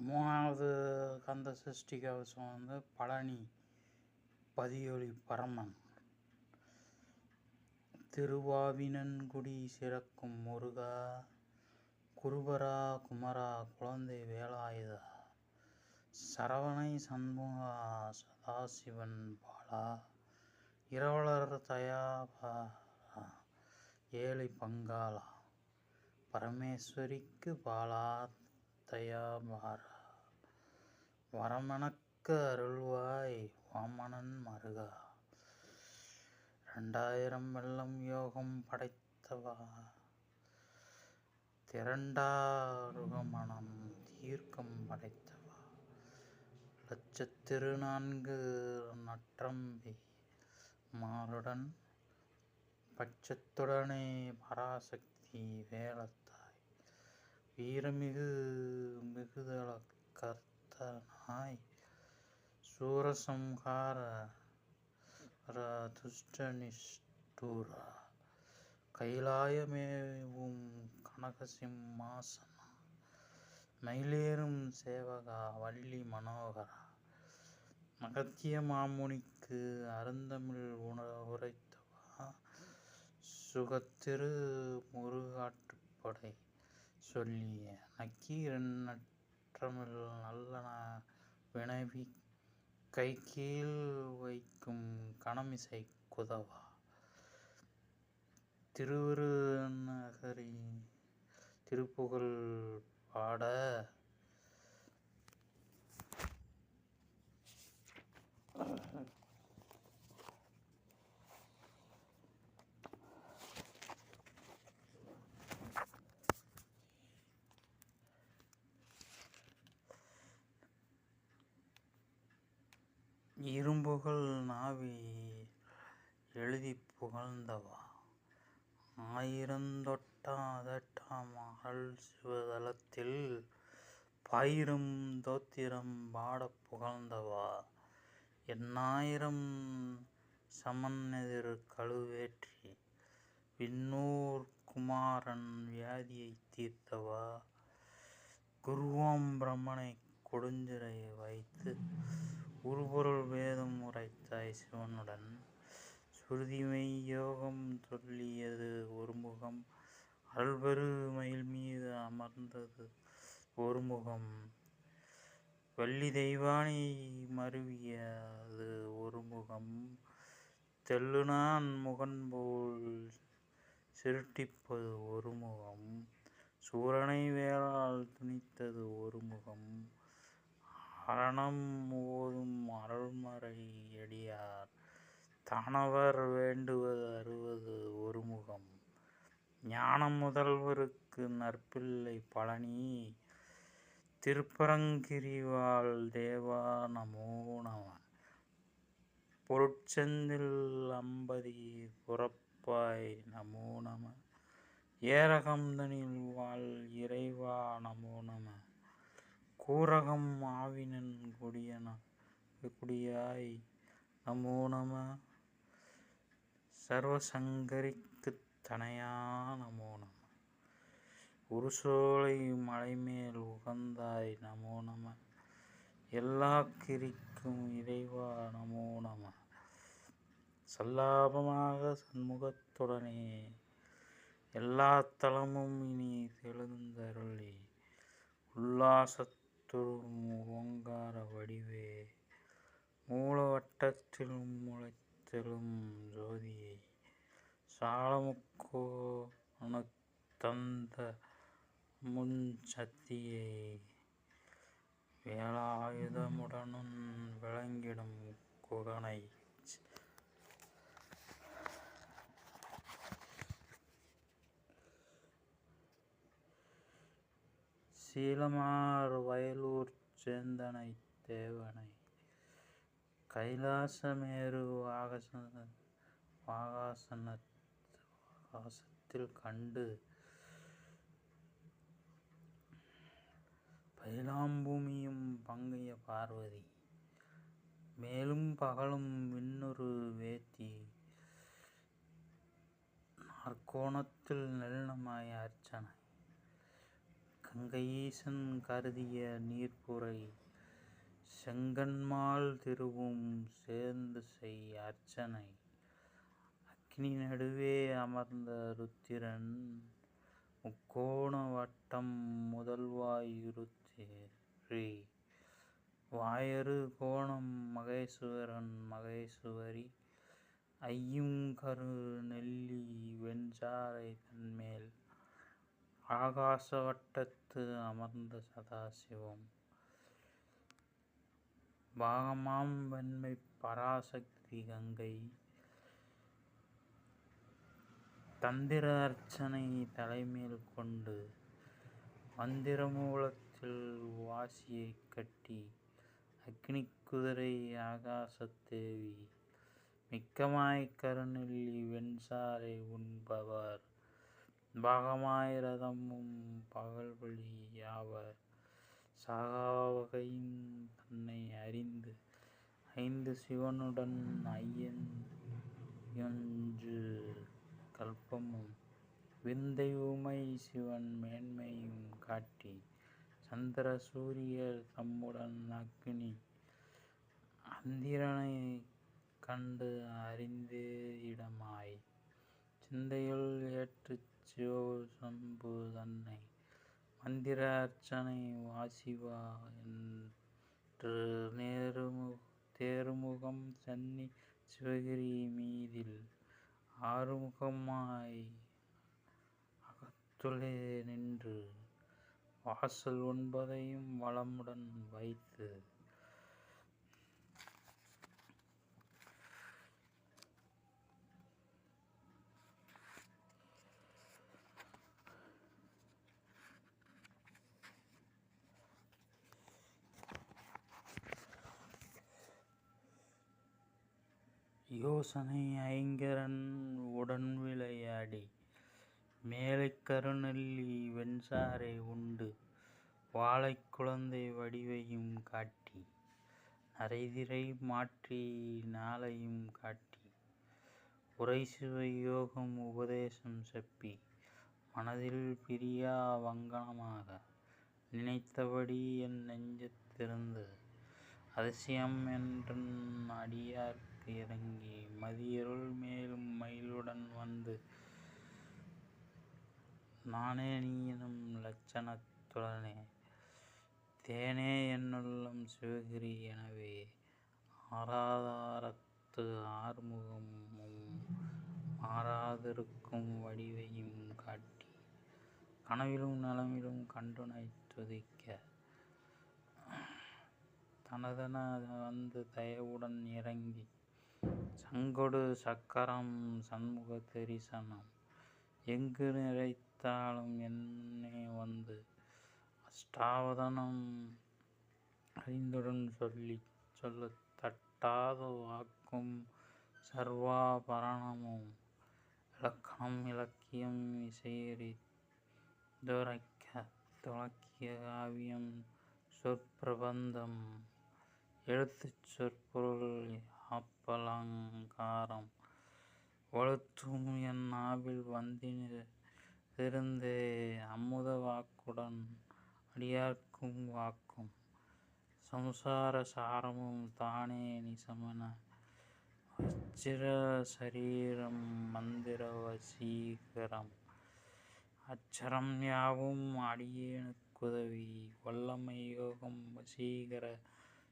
மூணாவது கந்த சஷ்டி கவசம் வந்து பழனி பதியொளி பரமன். திருவாவினன்குடி சிறக்கும் முருகா குருபரா குமரா குழந்தை வேலாயுதா சரவணை சண்முகா சதாசிவன் பாலா இரவலர் தயாபாரா ஏழை பங்காளா பரமேஸ்வரிக்கு பாலா தயாபாரா வரமணக்க அருள்வாய் வாமணன் மருகா. ரெண்டாயிரம் வெள்ளம் யோகம் படைத்தவா. திரண்டாருகமணம் தீர்க்கம் படைத்தவா. லட்சத்திரு நான்கு நற்றம்பி மாருடன் பட்சத்துடனே பராசக்தி வேல வீரமிகு மிகுதல கர்த்தனாய் சூரசம்ஹார துஷ்டனிஷ்டூரா கைலாயமேவும் கனகசிம்மாசனா. மயிலேறும் சேவகா வள்ளி மனோகரா. மகத்திய மாமுனிக்கு அருந்தமிழ் உண உரைத்தவா. சுகத்திரு முருகாட்டுப்படை சொல்லி நக்கீரற்றமில் நல்லன வினவி கீழ் வைக்கும் கணமிசை குதவா? திருவருநகரி திருப்புகழ் பாட இரும்புகழ் நாவி எழுதி புகழ்ந்தவா? ஆயிரந்தொட்டாதட்டாம் அகல் சிவதலத்தில் பாயிரம் தோத்திரம் பாடப் புகழ்ந்தவா? எண்ணாயிரம் சமன்னெதிர் கழுவேற்றி விண்ணூர் குமாரன் வியாதியை தீர்த்தவா? குருவாம் பிரம்மனை கொடுஞ்சிறை வைத்து உருபொருள் வேதம் உரைத்தாய் சிவனுடன். சுருதிமை யோகம் சொல்லியது ஒருமுகம். அல்பரு மயில் மீது அமர்ந்தது ஒருமுகம். வள்ளி தெய்வானை மருவியது ஒருமுகம். தெல்லுனான் முகன்போல் சிருட்டிப்பது ஒருமுகம். சூரனை வேளால் துணித்தது ஒருமுகம். அரணம் ஓதும் அருள்மறை அடியார். தானவர் வேண்டுவது அறுவது ஒருமுகம். ஞான முதல்வருக்கு நற்பிள்ளை பழனி. திருப்பரங்கிரிவாள் தேவா நமோ நம. பொருட்செந்தில் அம்பதி புறப்பாய் நமோ நம. ஏரகம்தனில் வாழ் இறைவா நமோ நம. கூரகம் ஆவினன் கொடியன குடியாய் நமோ நம. சர்வசங்கரிக்கு தனையா நமோ நம. உருசோலை மலைமேல் உகந்தாய் நமோ நம. எல்லா கிரிக்கும் இறைவா நமோ நம. சல்லாபமாக சண்முகத்துடனே எல்லா தலமும் இனி தெழுந்தருளி உல்லாசத் ஓங்கார வடிவே. மூலவட்டத்திலும் முளைத்தெழும் ஜோதியை. சாலமுக்கோ தந்த முன் சக்தியை வேலாயுதமுடனும் விளங்கிடும் குகனை சீலமார் வயலூர் சேந்தனை தேவனை கைலாசமேரு வாகசன வாகாசன ஆகாசத்தில் கண்டு பைலாம்பூமியும் பங்கைய பார்வதி மேலும் பகலும் விண்ணுரு வேத்தி நாற்கோணத்தில் நெல்லமாய அர்ச்சனை. கங்கையீசன் கருதிய நீர்ப்புரை செங்கன்மால் திருவும் சேர்ந்து செய் அர்ச்சனை. அக்னி நடுவே அமர்ந்த ருத்திரன் முக்கோண வட்டம் முதல்வாயுருத்திரி வாயரு கோணம் மகேஸ்வரன் மகேஸ்வரி ஐயும் கரு நெல்லி வெஞ்சாரை தன்மேல். ஆகாச வட்டத்து அமர்ந்த சதாசிவம். பாகமாம் வெண்மை பராசக்தி கங்கை. தந்திர அர்ச்சனை தலைமேல் கொண்டு மந்திர மூலத்தில் வாசியைக் கட்டி அக்னி குதிரை ஆகாசத்தேவி மிக்கமாய் கருணில் வெண்சாரை உண்பவர். பாகமாய் ரதமும் பகல்வழி யாவர்? சாகாவகையும் தன்னை அறிந்து ஐந்து சிவனுடன் ஐயன் கல்பமும் விந்தை உமை சிவன் மேன்மையும் காட்டி சந்திர சூரியர் தம்முடன் அக்னி அந்திரனை கண்டு அறிந்தே இடமாய் சிந்தையுள் ஏற்றுச் சிவசம்பு தன்னை மந்திர அர்ச்சனை வாசிவா என்று நேருமு தேருமுகம் சென்னி சிவகிரி மீதில் ஆறுமுகமாய் அகத்துளே நின்று வாசல் ஒன்பதையும் வளமுடன் வைத்து யோசனை ஐங்கரன் உடன் விளையாடி மேலைக் கருநெல்லி வெண்சாறை உண்டு வாழைக் குழந்தை வடிவையும் காட்டி நரைதிரை மாற்றி நாளையும் காட்டி உரைசுவை யோகம் உபதேசம் செப்பி மனதில் பிரியா வங்கனமாக நினைத்தபடி என் நெஞ்சத்திருந்து அதிசயம் என்றன் இறங்கி மதியருள் மேலும் மயிலுடன் வந்து நானே நீ எனும் லட்சணத்துடனே தேனே என்னுள்ளம் சிவகிரி எனவே ஆராதாரத்து ஆறுமுகமும் மாறாதிருக்கும் வடிவையும் காட்டி கனவிலும் நலமிலும் கண்டுனைத் துதிக்க தனதென வந்து தயவுடன் இறங்கி சங்கொடு சக்கரம் சண்முக தரிசனம். எங்கு நிறைத்தாலும் என்னே வந்து அஷ்டாவதனம். அறிந்துடன் சொல்லி சொல்ல தட்டாத வாக்கும் சர்வாபரணமும். இலக்கணம் இலக்கியம் இசையறி துரைக்க துலக்கிய காவியம் சொற்பிரபந்தம். எழுத்துச் சொற்பொருள் பலங்காரம். வழுத்தும் என் நாவில் வந்திருந்தே அமுத வாக்குடன் அடியார்க்கும் வாக்கும். சம்சார சாரமும் தானே நிசமன. வச்சிர சரீரம் மந்திர வசீகரம். அச்சரம் யாவும் அடியேனுக்குதவி வல்லமை யோகம் வசீகர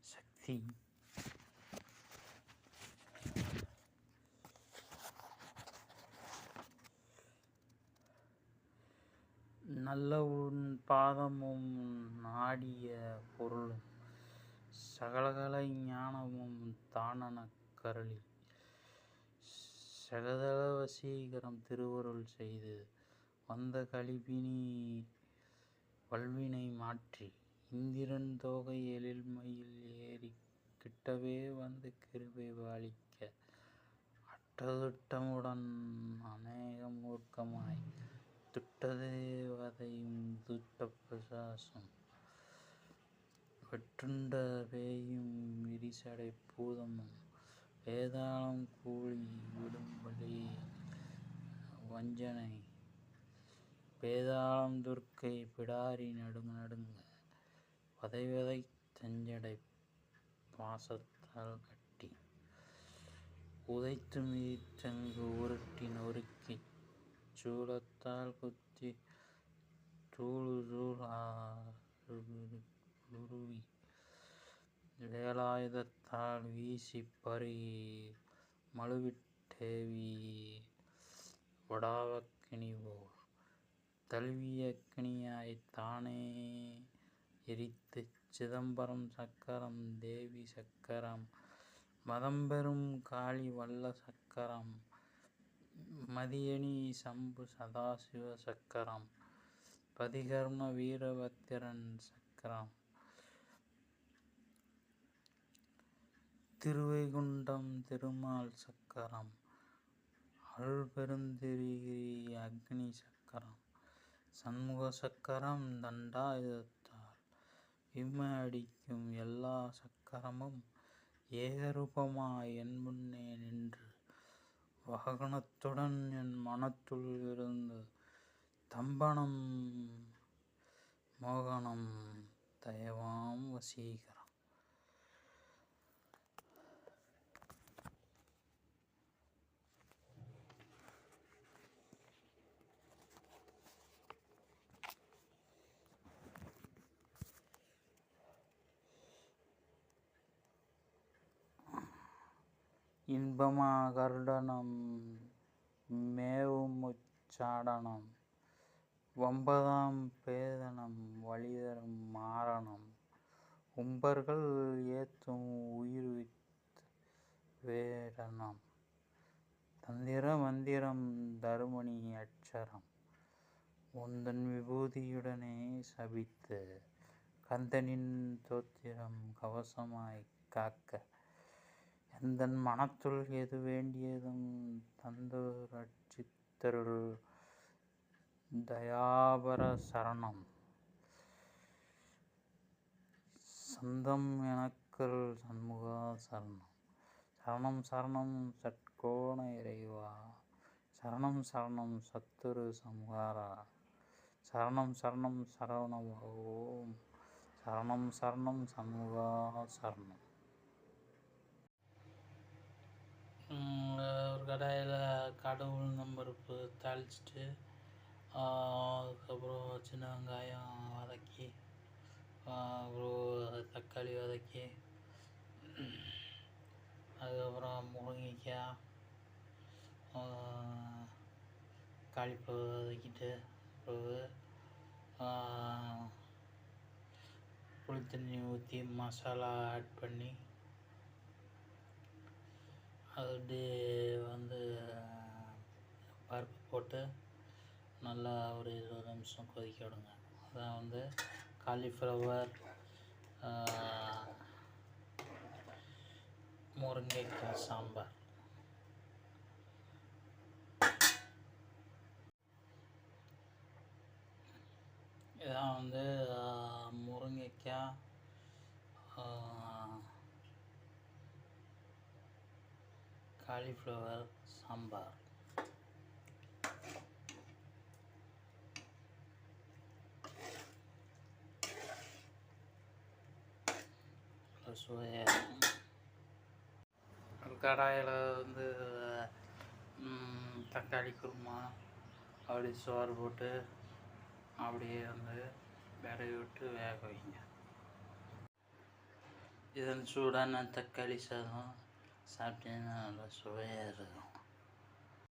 சக்தி. நல்ல உன் பாதமும் நாடிய பொருளும் சகலகல ஞானமும் தானன கரளி. சகதள வசீகரம் திருவருள் செய்து வந்த கழிபினி வல்வினை மாற்றி இந்திரன் தோகை எழில்மையில் ஏறி கிட்டவே வந்து கிருபை பாலிக்க அட்டதுட்டமுடன் அநேக மூர்க்கமாய் துட்டதேவதையும் துட்ட பிரசாசம் வெற்றுண்ட பேயும் விரிசடை பூதமும் வேதாளம் கூலி விடும்படி வஞ்சனை. பேதாளம் துர்க்கை பிடாரி நடுங்க நடுங்க வதை வதை தஞ்சடை பாசத்தால் கட்டி. உதைத்து மிதித்தங்கு உருட்டி நொறுக்கி சூலத்தால் குத்தி தூளு தூளுருவி வேலாயுதத்தால் வீசி பறி மழுவிட்டேவி வடாவக்கினிபோல் தழுவிய கிணியாய் தானே எரித்துச் சிதம்பரம் சக்கரம் தேவி சக்கரம் மதம்பெறும் காளி வல்ல சக்கரம் மதியணி சம்பு சதாசிவ சக்கரம் பதிகர்ம வீரபத்திரன் சக்கரம் திருவைகுண்டம் திருமால் சக்கரம் அருள்பெருந்திரிகிரி அக்னி சக்கரம் சண்முக சக்கரம் தண்டாயுதத்தால் விம்ம அடிக்கும் எல்லா சக்கரமும் ஏகரூபமாய் என் முன்னே நின்று வாகனத்துடன் என் மனத்துள் இருந்து தம்பனம் மோகனம் தயவாம் வசீகரம். இன்பமா கருடனம் மேவுமுச்சாடனம் வம்பதாம் பேதனம் வழிதரும் மாரணம் உம்பர்கள் ஏத்தும் உயிர்வித் வேடனம் தந்திர மந்திரம் தருமணி அட்சரம் உந்தன் விபூதியுடனே சபித்து கந்தனின் தோத்திரம் கவசமாய் காக்க. எந்தன் மனத்துள் எது வேண்டியதும் தந்து ரட்சித்தருள். தயாபர சரணம். சந்தம் எனக்குள் சண்முகா சரணம். சரணம் சரணம் சட்கோண இறைவா. சரணம் சரணம் சத்துரு சம்ஹாரா. சரணம் சரணம் சரவணம் ஓம் சரணம் சரணம் சண்முகா சரணம். ஒரு கடாயில் கடவுள் நம்பருப்பு தாளிச்சிட்டு அதுக்கப்புறம் சின்ன வெங்காயம் வதக்கி அப்புறம் தக்காளி வதக்கி அதுக்கப்புறம் முருங்கைக்காய் காலிஃப்ளவர் வதக்கிட்டு பிறகு புளித்தண்ணி ஊற்றி மசாலா ஆட் பண்ணி அது அப்படியே வந்து பருப்பு போட்டு நல்லா ஒரு இருபது நிமிஷம் கொதிக்க விடுங்க. அதான் வந்து காலிஃப்ளவர் முருங்கைக்காய் சாம்பார். இதான் வந்து முருங்கைக்காய் காலிஃப்ளவர் சாம்பார் சுவையாக கடாயில் வந்து தக்காளி குருமா அப்படி சோறு போட்டு அப்படியே வந்து விரவி விட்டு வேக வைங்க. இதன் சூடான தக்காளி சாதம். சாப்பிட்டீங்கன்னா நல்லா சுவையாக இருக்கும்